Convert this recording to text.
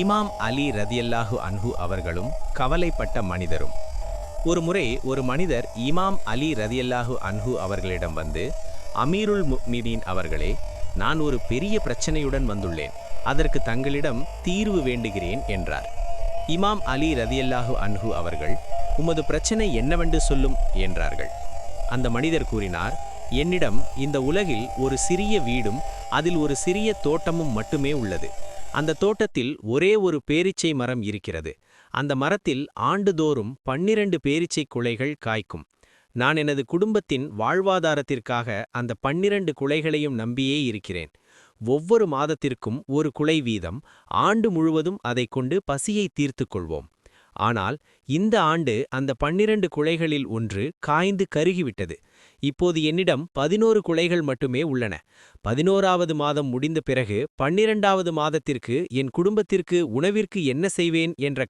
இமாம் அலி ரதியல்லாஹு அன்ஹு அவர்களும் கவலைப்பட்ட மனிதரும். ஒரு முறை ஒரு மனிதர் இமாம் அலி ரதியல்லாஹு அன்ஹு அவர்களிடம் வந்து அமீருல் முக்மிதீன் அவர்களே நான் ஒரு பெரிய பிரச்சனையுடன் வந்துள்ளேன். அதற்கு தங்களிடம் தீர்வு வேண்டுகிறேன் என்றார். இமாம் அலி ரதியல்லாஹு அன்ஹு அவர்கள் உமது பிரச்சனை என்னவென்று சொல்லும் என்றார்கள். அந்த மனிதர் கூறினார் என்னிடம் இந்த உலகில் ஒரு சிறிய வீடும் அதில் ஒரு சிறிய தோட்டமும் மட்டுமே உள்ளது. அந்த தோட்டத்தில் ஒரே ஒரு பேரிச்சை மரம் இருக்கிறது. அந்த மரத்தில் ஆண்டுதோறும் பன்னிரண்டு பேரிச்சை குலைகள் காய்க்கும். நான் எனது குடும்பத்தின் வாழ்வாதாரத்திற்காக அந்த பன்னிரண்டு குலைகளையும் நம்பியே இருக்கிறேன். ஒவ்வொரு மாதத்திற்கும் ஒரு குலை வீதம் ஆண்டு முழுவதும் அதைக் கொண்டு பசியை தீர்த்து கொள்வோம். ஆனால் இந்த ஆண்டு அந்த பன்னிரண்டு குலைகளில் ஒன்று காய்ந்து கருகிவிட்டது. இப்போது என்னிடம் பதினோரு குலைகள் மட்டுமே உள்ளன. பதினோராவது மாதம் முடிந்த பிறகு பன்னிரண்டாவது மாதத்திற்கு என் குடும்பத்திற்கு உணவிற்கு என்ன செய்வேன் என்ற